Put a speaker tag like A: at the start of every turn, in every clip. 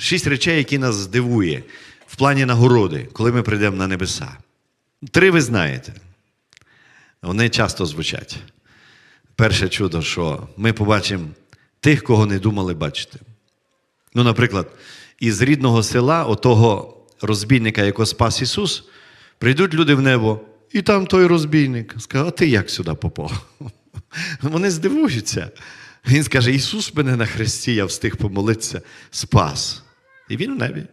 A: шість речей, які нас здивує в плані нагороди, коли ми прийдемо на небеса. Три ви знаєте. Вони часто звучать. Перше чудо, що ми побачимо тих, кого не думали бачити. Ну, наприклад, із рідного села, отого розбійника, якого спас Ісус, прийдуть люди в небо, і там той розбійник скаже, а ти як сюди попав? Вони здивуються. Він скаже: Ісус мене на хресті, я встиг помолитися, спас. І він в небі.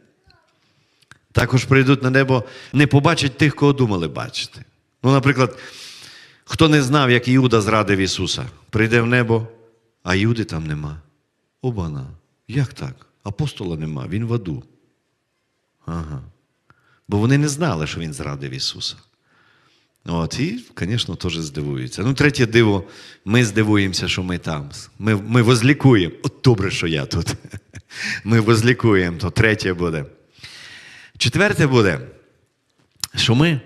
A: Також прийдуть на небо, не побачать тих, кого думали бачити. Ну, наприклад, хто не знав, як Іуда зрадив Ісуса, прийде в небо, а Іуди там нема. Обана. Як так? Апостола нема, він в аду. Ага. Бо вони не знали, що він зрадив Ісуса. От, і, звісно, теж здивуються. Ну, третє диво, ми здивуємося, що ми там. Ми, ми возлікуємо. От добре, що я тут. Ми возлікуємо, то третє буде. Четверте буде, що ми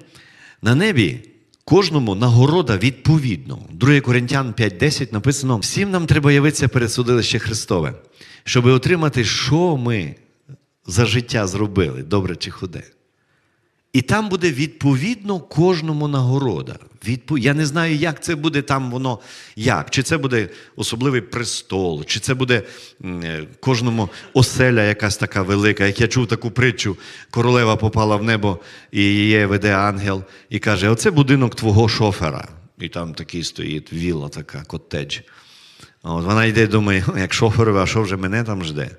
A: на небі кожному нагорода відповідно. 2 Коринтян 5.10 написано: всім нам треба явитися перед судилище Христове, щоб отримати, що ми за життя зробили, добре чи худе. І там буде відповідно кожному нагорода. Я не знаю, як це буде там воно як. Чи це буде особливий престол, чи це буде е, кожному оселя якась така велика. Як я чув таку притчу, королева попала в небо, і її веде ангел і каже: Оце будинок твого шофера. І там такий стоїть вілла така, коттедж. А От вона йде і думає, як шоферове, а що вже мене там жде?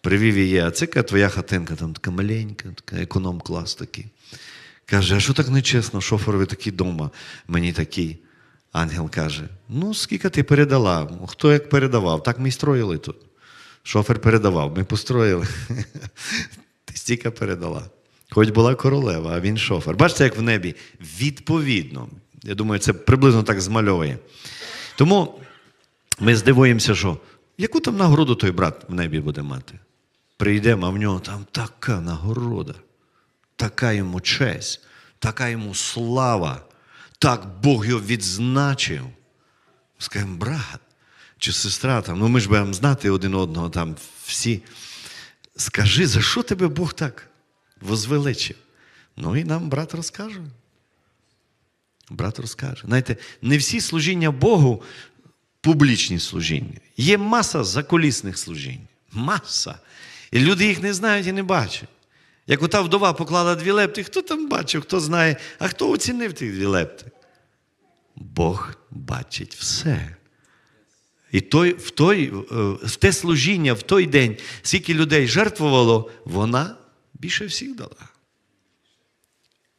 A: Привів її, а це твоя хатинка, там така маленька, така економ-клас такий. Каже, а що так нечесно, шоферові такий дома, мені такий. Ангел каже: ну, скільки ти передала? Хто як передавав? Так ми й строїли тут. Шофер передавав, ми построїли. Ти стільки передала. Хоч була королева, а він шофер. Бачите, як в небі? Відповідно. Я думаю, це приблизно так змальовує. Тому ми здивуємося, що яку там нагороду той брат в небі буде мати? Прийдемо, а в нього там така нагорода, така йому честь, така йому слава, так Бог його відзначив. Скажемо, брат чи сестра, там, ну ми ж будемо знати один одного там всі. Скажи, за що тебе Бог так возвеличив? Ну і нам брат розкаже. Брат розкаже. Знаєте, не всі служіння Богу публічні служіння. Є маса закулісних служінь. Маса. І люди їх не знають і не бачать. Як ота вдова поклала дві лепти, хто там бачив, хто знає, а хто оцінив ті дві лепти? Бог бачить все. І той, в, той, е, в те служіння, в той день, скільки людей жертвувало, вона більше всіх дала.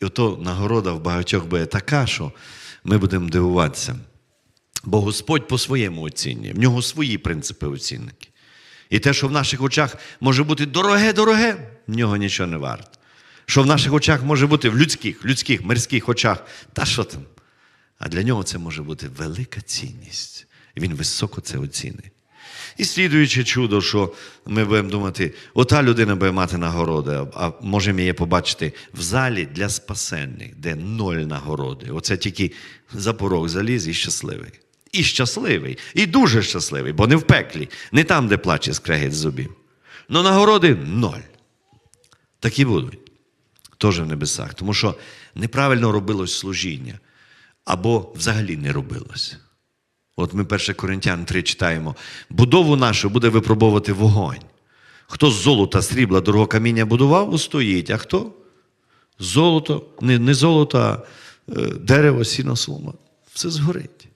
A: І ото нагорода в багатьох буде така, що ми будемо дивуватися. Бо Господь по-своєму оцінює, в нього свої принципи оцінки. І те, що в наших очах може бути дороге-дороге, в нього нічого не варто. Що в наших очах може бути в людських, людських, мирських очах, та що там? А для нього це може бути велика цінність. І він високо це оцінить. І слідуюче чудо, що ми будемо думати, ота людина буде мати нагороди, а можемо її побачити в залі для спасенних, де ноль нагороди. Оце тільки за порог заліз і щасливий. І щасливий, і дуже щасливий, бо не в пеклі, не там, де плаче скрегіт зубів. Ну нагороди ноль. Такі будуть. Теж в небесах. Тому що неправильно робилось служіння, або взагалі не робилось. От ми 1 Коринтян 3 читаємо: будову нашу буде випробовувати вогонь. Хто з золота, срібла, дорого каміння будував, устоїть, а хто? Золото, не, не золото, а е, дерево, сіно, солома. Все згорить.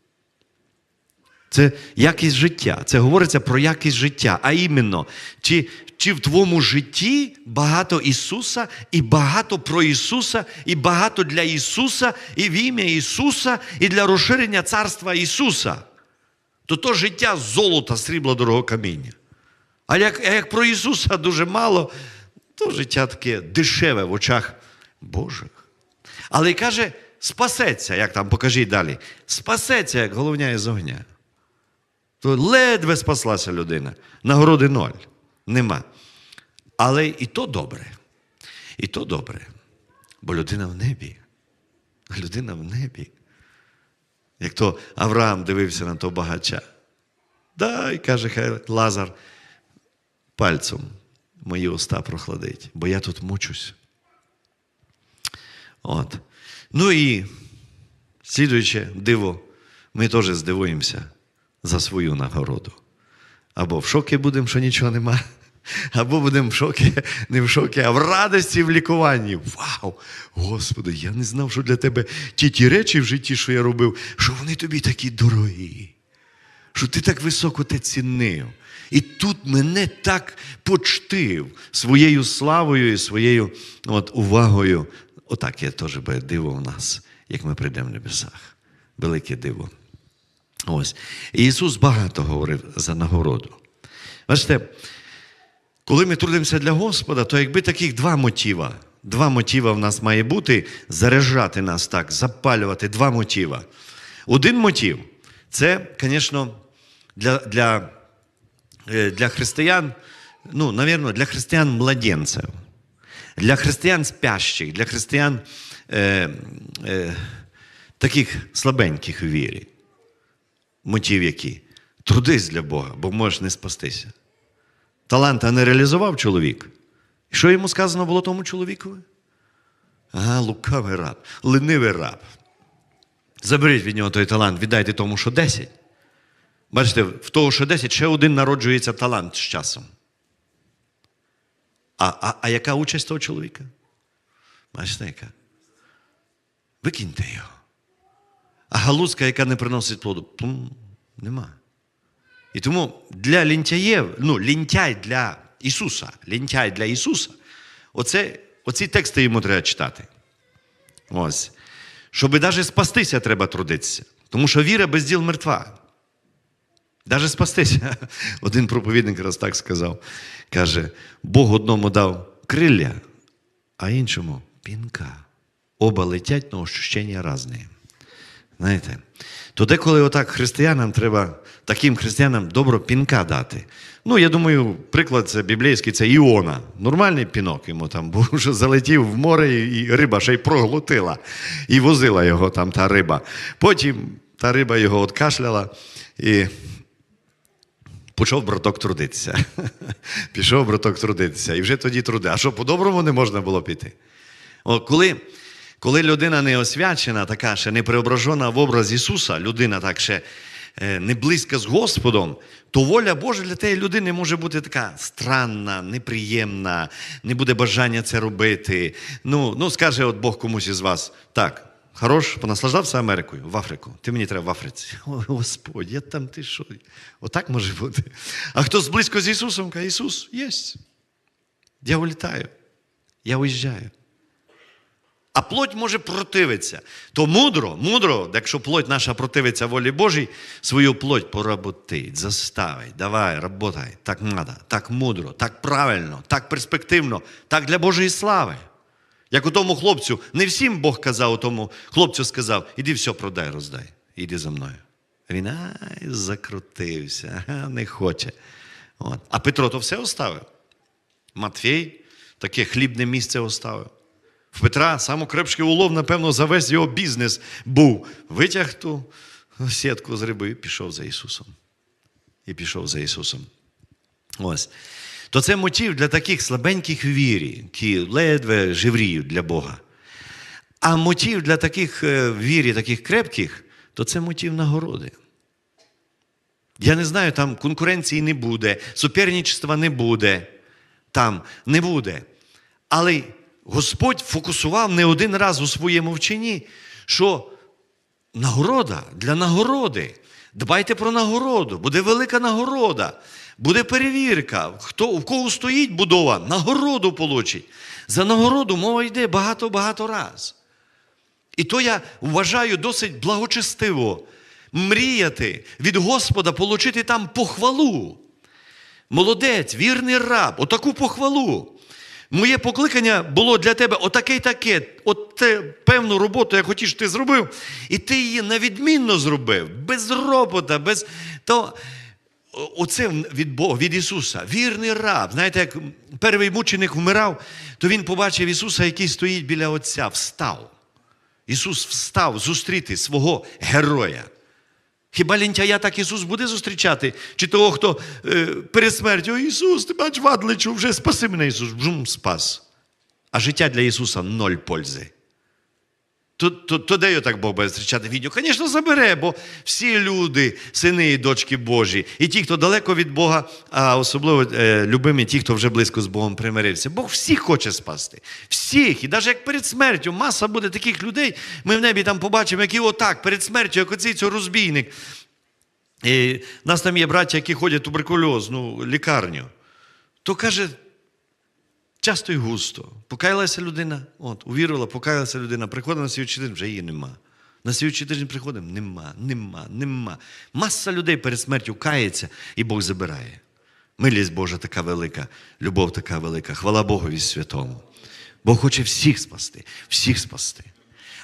A: Це якість життя. Це говориться про якість життя. А іменно, чи, чи в твоєму житті багато Ісуса, і багато про Ісуса, і багато для Ісуса, і в ім'я Ісуса, і для розширення царства Ісуса. То то життя золота, срібла, дорого каміння. А як, а як про Ісуса дуже мало, то життя таке дешеве в очах Божих. Але й каже, спасеться, як там покажіть далі, спасеться, як головня із огня. То ледве спаслася людина. Нагороди ноль. Нема. Але і то добре. І то добре. Бо людина в небі. Людина в небі. Як то Авраам дивився на того багача. Да, і каже, хай Лазар пальцем мої уста прохладить, бо я тут мучусь. От. Ну і слідуюче диво, ми теж здивуємося за свою нагороду. Або в шокі будемо, що нічого нема, або будемо в шокі, не в шокі, а в радості, в лікуванні. Вау! Господи, я не знав, що для тебе ті ті речі в житті, що я робив, що вони тобі такі дорогі що ти так високо те цінив. І тут мене так почтив своєю славою і своєю от, увагою. Отак є теж буде диво в нас, як ми прийдемо в небесах. Велике диво. Ось. І Ісус багато говорив за нагороду. Бачите, коли ми трудимося для Господа, то якби таких два мотива. Два мотива в нас має бути заряджати нас так, запалювати два мотива. Один мотив це, звісно, для, для, е, для християн, ну, навірно, для християн младенців, для християн спящих, для християн е, е, таких слабеньких у вірі. Мотив який? Трудись для Бога, бо можеш не спастися. Таланта не реалізував чоловік. І що йому сказано було тому чоловікові? Ага, лукавий раб, ленивий раб. Заберіть від нього той талант, віддайте тому, що 10. Бачите, в того, що 10, ще один народжується талант з часом. А, а, а яка участь того чоловіка? Бачите, яка? Викиньте його. А галузка, яка не приносить плоду, плум, нема. І тому для лінтяєв, ну, лінтяй для Ісуса, лінтяй для Ісуса, оце, оці тексти йому треба читати. Ось. Щоб навіть спастися, треба трудитися. Тому що віра без діл мертва. Даже спастися. Один проповідник раз так сказав. Каже, Бог одному дав крилля, а іншому пінка. Оба летять, але ощущення різні. Знаєте, то деколи отак християнам треба таким християнам добро пінка дати. Ну, я думаю, приклад це біблійський, це Іона. Нормальний пінок йому там був, що залетів в море, і риба ще й проглотила. І возила його там та риба. Потім та риба його откашляла і Пішов браток трудитися. Пішов браток трудитися. І вже тоді труди. А що по-доброму не можна було піти? О, коли, коли людина не освячена, така ще не преображена в образ Ісуса, людина так ще е, не близька з Господом, то воля Божа для тієї людини може бути така странна, неприємна, не буде бажання це робити. Ну, ну скаже от Бог комусь із вас, так. Хорош, понаслаждався Америкою в Африку. Ти мені треба в Африці. О, Господь, я там ти що? Отак може бути. А хтось близько з Ісусом каже, Ісус, єсть. Я улітаю, я уїжджаю. А плоть може противитися. То мудро, мудро, якщо плоть наша противиться волі Божій, свою плоть поработить, заставить, давай, работай, так треба, так мудро, так правильно, так перспективно, так для Божої слави. Як у тому хлопцю, не всім Бог казав, тому хлопцю сказав, іди все продай, роздай, іди за мною. Він ай, закрутився, не хоче. От. А Петро то все оставив. Матфій таке хлібне місце оставив. В Петра самокрепший улов, напевно, за весь його бізнес був. Витяг ту сітку з риби пішов за Ісусом. І пішов за Ісусом. Ось. То це мотив для таких слабеньких вірі, які ледве живріють для Бога. А мотив для таких е, вірі, таких крепких, то це мотив нагороди. Я не знаю, там конкуренції не буде, суперничества не буде, там не буде. Але Господь фокусував не один раз у своєму вченні, що нагорода для нагороди. Дбайте про нагороду, буде велика нагорода, буде перевірка. Хто, У кого стоїть будова, нагороду получить. За нагороду мова йде багато-багато раз. І то я вважаю досить благочестиво мріяти від Господа отримати там похвалу. Молодець, вірний раб, отаку похвалу. Моє покликання було для тебе отаке й таке, от те, певну роботу, я хотів, ти зробив, і ти її невідмінно зробив, без робота, без. То Оце від Бога, від Ісуса. Вірний раб. Знаєте, як перший мученик вмирав, то він побачив Ісуса, який стоїть біля Отця, встав. Ісус встав зустріти свого героя. Хіба лінтяя так Ісус буде зустрічати? Чи того, хто е, перед смертю, Ісус, ти бач, вадличу, вже спаси мене, Ісус, бжум, спас. А життя для Ісуса ноль пользи. То, то, то де його так Бог буде зустрічати відео? Звісно, забере, бо всі люди, сини і дочки Божі, і ті, хто далеко від Бога, а особливо е, любимі, ті, хто вже близько з Богом примирився. Бог всіх хоче спасти. Всіх. І навіть як перед смертю, маса буде таких людей, ми в небі там побачимо, які отак, перед смертю, як оцей цей розбійник. І в нас там є браття, які ходять туберкульозну лікарню. То каже, часто і густо. Покаялася людина, от, увірила, покаялася людина, приходить на слідчий тиждень, вже її нема. На слідчий тиждень приходимо, нема, нема, нема. Маса людей перед смертю кається, і Бог забирає. Милість Божа така велика, любов така велика, хвала Богові святому. Бог хоче всіх спасти, всіх спасти.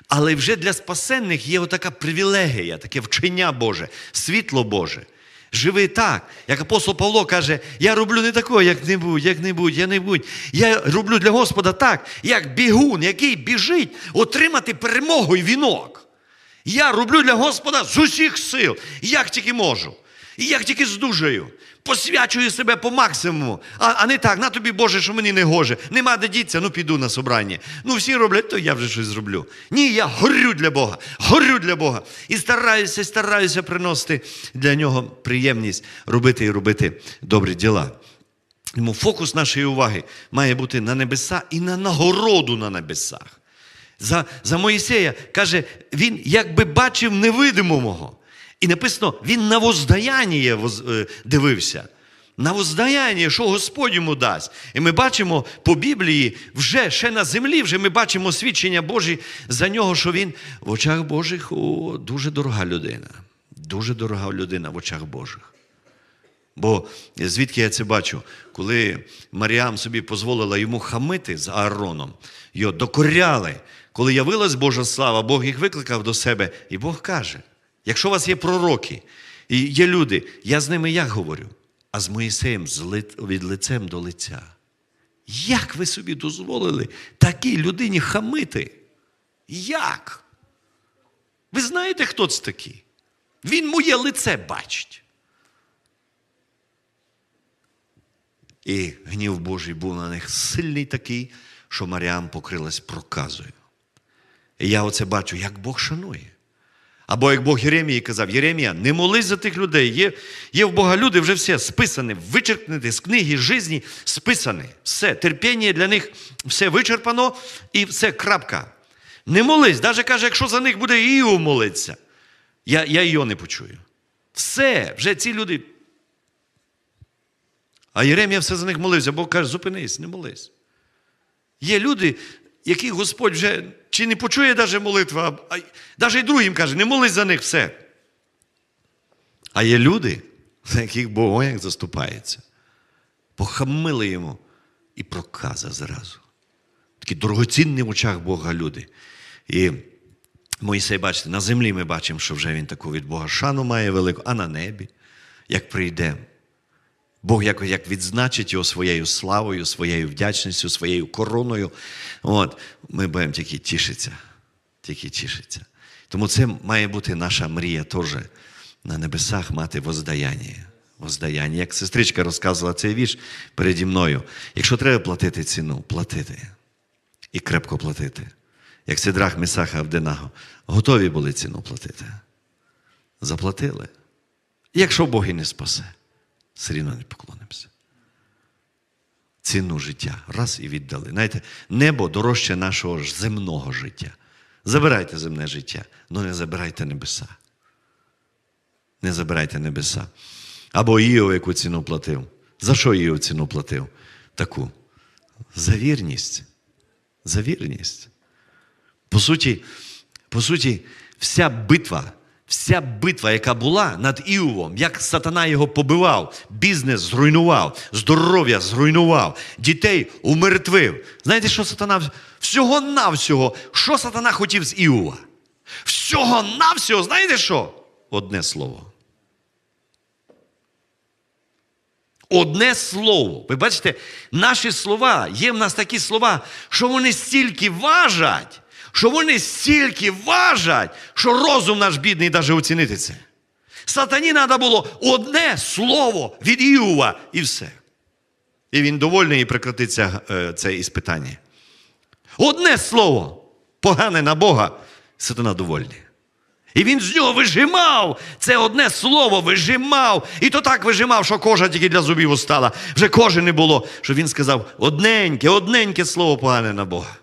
A: Але вже для спасенних є отака привілегія, таке вчення Боже, світло Боже. Живи так, як апостол Павло каже, я роблю не такого, як-небудь, як-небудь, я не будь. Я роблю для Господа так, як бігун, який біжить отримати перемогу і вінок. Я роблю для Господа з усіх сил, як тільки можу, і як тільки здужаю. Посвячую себе по максимуму, а, а не так, на тобі Боже, що мені не гоже. Нема де діться, ну піду на собрання. Ну всі роблять, то я вже щось зроблю. Ні, я горю для Бога, горю для Бога. І стараюся, стараюся приносити для нього приємність, робити і робити добрі діла. Тому фокус нашої уваги має бути на небеса і на нагороду на небесах. За, за Моїсея каже, він якби бачив невидимого. І написано, він на воздаяння е, дивився. На воздаяння, що Господь йому дасть. І ми бачимо по Біблії, вже ще на землі, вже ми бачимо свідчення Божі за нього, що він в очах Божих о, дуже дорога людина. Дуже дорога людина в очах Божих. Бо звідки я це бачу? Коли Маріам собі дозволила йому хамити з Аароном, його докоряли. Коли явилась Божа слава, Бог їх викликав до себе, і Бог каже: якщо у вас є пророки і є люди, я з ними як говорю? А з Моїсеєм від лицем до лиця. Як ви собі дозволили такій людині хамити? Як? Ви знаєте, хто це такий? Він моє лице бачить. І гнів Божий був на них сильний такий, що Маріам покрилась проказою. І я оце бачу, як Бог шанує. Або як Бог Єремії казав, Єремія, не молись за тих людей. Є, є в Бога люди вже все списане, вичерпнете з книги житті, списане. Все, терпіння для них все вичерпано і все крапка. Не молись, навіть каже, якщо за них буде Іов молиться, я, я його не почую. Все, вже ці люди а Єремія все за них молився, Бог каже, зупинись, не молись. Є люди, яких Господь вже чи не почує навіть молитва, а навіть і другим каже, не молись за них все. А є люди, за яких Бог як заступається. Похамили йому і проказа зразу. Такі дорогоцінні в очах Бога люди. І Моїсей, бачите, на землі ми бачимо, що вже він таку від Бога шану має велику, а на небі, як прийде. Бог як, як відзначить його своєю славою, своєю вдячністю, своєю короною. От, ми будемо тільки тішитися. Тільки тішитися. Тому це має бути наша мрія теж на небесах мати воздаяння. Воздаяння. Як сестричка розказувала цей вірш переді мною. Якщо треба платити ціну, платити. І крепко платити. Як Сидрах Месаха Авденаго. Готові були ціну платити. Заплатили. Якщо Бог і не спасе все рівно не поклонимося. Ціну життя раз і віддали. Знаєте, небо дорожче нашого ж земного життя. Забирайте земне життя, але не забирайте небеса. Не забирайте небеса. Або Іов, яку ціну платив. За що Іов ціну платив? Таку. За вірність. За вірність. По суті, по суті, вся битва, вся битва, яка була над Іовом, як сатана його побивав, бізнес зруйнував, здоров'я зруйнував, дітей умертвив. Знаєте, що сатана? Всього навсього, що сатана хотів з Іова? Всього навсього, знаєте що? Одне слово. Одне слово. Ви бачите, наші слова, є в нас такі слова, що вони стільки важать, що вони стільки важать, що розум наш бідний навіть оцінити це. Сатані треба було одне слово від Іова і все. І він довольний і прекратиться е, це іспитання. Одне слово погане на Бога, сатана довольний. І він з нього вижимав це одне слово, вижимав. І то так вижимав, що кожа тільки для зубів устала. Вже кожи не було. Що він сказав одненьке, одненьке слово погане на Бога.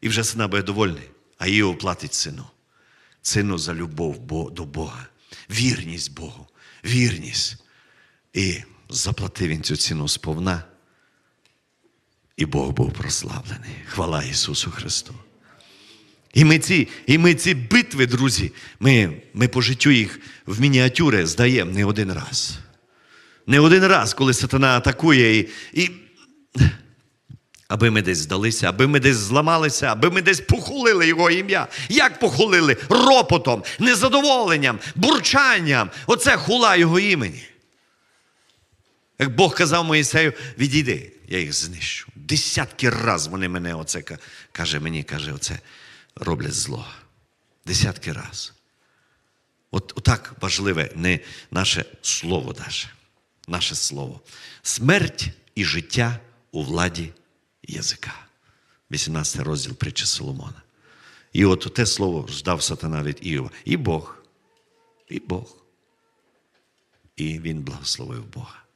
A: І вже сина буде довольний, а Іов платить сину. Сину за любов до Бога, вірність Богу, вірність. І заплатив він цю ціну сповна. І Бог був прославлений. Хвала Ісусу Христу. І ми ці, і ми ці битви, друзі, ми, ми по життю їх в мініатюри здаємо не один раз. Не один раз, коли сатана атакує, і, і аби ми десь здалися, аби ми десь зламалися, аби ми десь похулили його ім'я. Як похулили? Ропотом, незадоволенням, бурчанням. Оце хула його імені. Як Бог казав Моїсею, відійди, я їх знищу. Десятки раз вони мене оце каже мені, каже, оце роблять зло. Десятки раз. От отак важливе не наше слово даже. Наше слово. Смерть і життя у владі язика. 18 розділ притчі Соломона. І от те слово ждав сатана від Іова. І Бог. І Бог. І він благословив Бога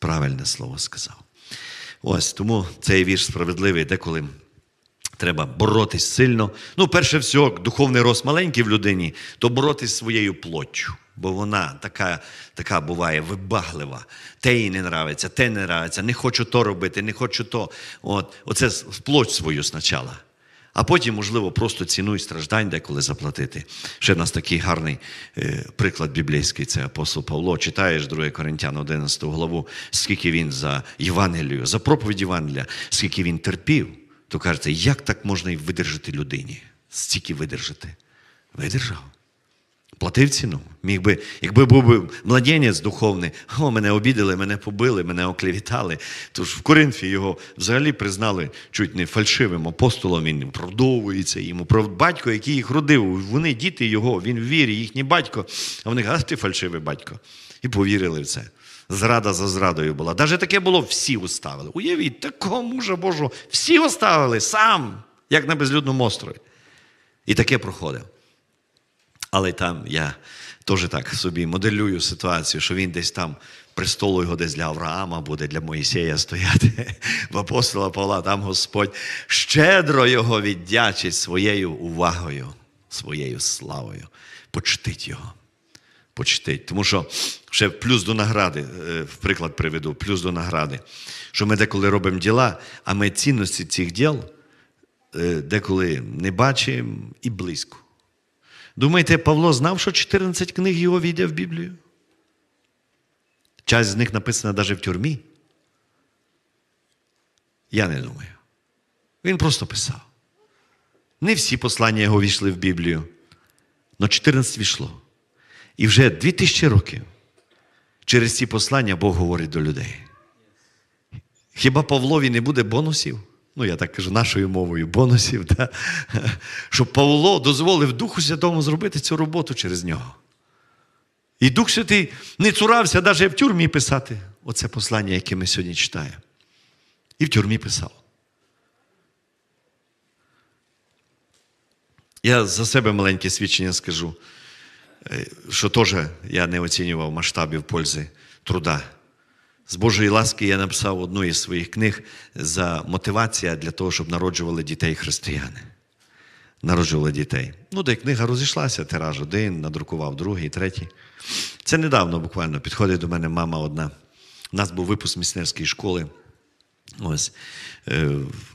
A: правильне слово сказав. Ось тому цей вірш справедливий, деколи треба боротись сильно. Ну, перше всього, духовний рост маленький в людині, то боротись своєю плоттю. Бо вона така, така буває вибаглива. Те їй не нравиться, те не нравиться, не хочу то робити, не хочу то. От, оце плоть свою спочатку. А потім, можливо, просто ціну і страждань деколи заплатити. Ще в нас такий гарний е, приклад біблійський, це апостол Павло. Читаєш 2 Коринтян 11 главу, скільки він за Євангелію, за проповідь Євангелія, скільки він терпів, то кажеться, як так можна і видержати людині? Стільки видержати. Видержав. Платив ціну. Міг би, якби був би младенець духовний, о, мене обідали, мене побили, мене оклевітали. Тож в Коринфі його взагалі признали чуть не фальшивим апостолом, він оправдовується йому. Про батько, який їх родив, вони діти його, він в вірі, їхній батько. А вони кажуть, ти фальшивий батько. І повірили в це. Зрада за зрадою була. Навіть таке було, всі уставили. Уявіть, такого мужа Божого, всі оставили сам, як на безлюдному острові. І таке проходив. Але там я теж так собі моделюю ситуацію, що він десь там престолу його десь для Авраама буде, для Моїсея стояти. В апостола Павла там Господь щедро його віддячить своєю увагою, своєю славою. Почтить його. Почтить. Тому що ще плюс до награди, е, в приклад приведу, плюс до награди, що ми деколи робимо діла, а ми цінності цих діл е, деколи не бачимо і близько. Думаєте, Павло знав, що 14 книг його війде в Біблію? Часть з них написана навіть в тюрмі. Я не думаю. Він просто писав. Не всі послання його війшли в Біблію, але 14 війшло. І вже 2000 років через ці послання Бог говорить до людей. Хіба Павлові не буде бонусів? Ну, я так кажу нашою мовою, бонусів, да? щоб Павло дозволив Духу Святому зробити цю роботу через нього. І Дух Святий не цурався навіть в тюрмі писати оце послання, яке ми сьогодні читаємо. І в тюрмі писав. Я за себе маленьке свідчення скажу, що теж я не оцінював масштабів пользи труда. З Божої ласки я написав одну із своїх книг за мотивація для того, щоб народжували дітей християни. Народжували дітей. Ну, де книга розійшлася, тираж один, надрукував другий, третій. Це недавно буквально підходить до мене мама одна. У нас був випуск місіонерської школи. Ось е,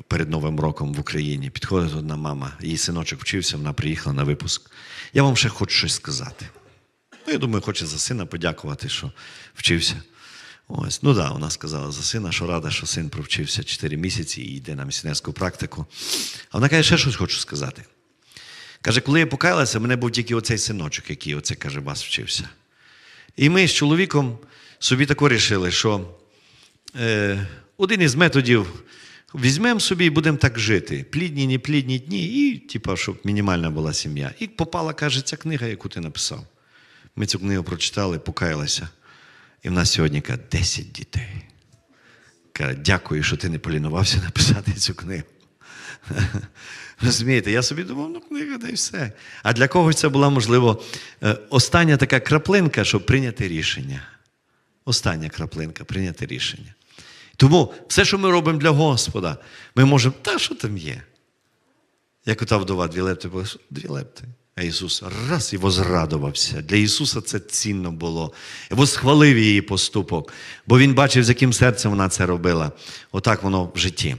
A: перед Новим роком в Україні. Підходить одна мама, її синочок вчився, вона приїхала на випуск. Я вам ще хочу щось сказати. Ну, я думаю, хоче за сина подякувати, що вчився. Ось, ну да, вона сказала за сина, що рада, що син провчився 4 місяці і йде на місіонерську практику. А вона каже, ще щось хочу сказати. Каже, коли я покаялася, мене був тільки оцей синочок, який оце, каже, вас вчився. І ми з чоловіком собі тако рішили, що е, один із методів візьмемо собі і будемо так жити. Плідні, не плідні дні, і, типа, щоб мінімальна була сім'я. І попала, каже, ця книга, яку ти написав. Ми цю книгу прочитали, покаялися. І в нас сьогодні каже, 10 дітей. Каже, дякую, що ти не полінувався написати цю книгу. Розумієте, я собі думав, ну книга, да і все. А для когось це була, можливо, е, остання така краплинка, щоб прийняти рішення. Остання краплинка прийняти рішення. Тому все, що ми робимо для Господа, ми можемо, та що там є? Як ота вдова, дві лепти дві лепти. А Ісус раз і возрадувався. Для Ісуса це цінно було. І восхвалив її поступок, бо Він бачив, з яким серцем вона це робила. Отак воно в житті.